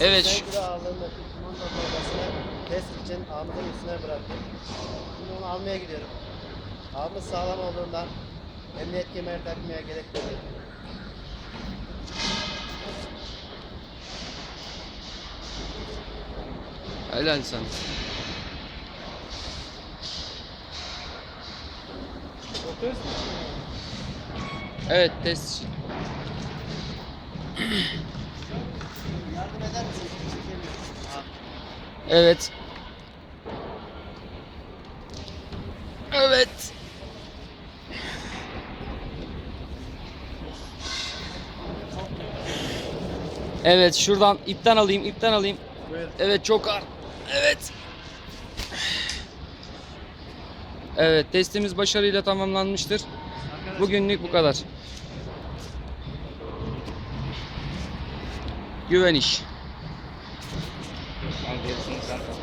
Evet. 80 kilo ağırlığındaki kumanda torbasını test için ağımızın üstüne bıraktım. Şimdi onu almaya gidiyorum. Ağımız sağlam olduğundan emniyet kemeri takmaya gerek yok. Helal sana. Evet test için. Evet. Evet. Evet şuradan ipten alayım ipten alayım. Evet çok ağır. Evet. Evet testimiz başarıyla tamamlanmıştır. Bugünlük bu kadar. Güven iş. también son santos.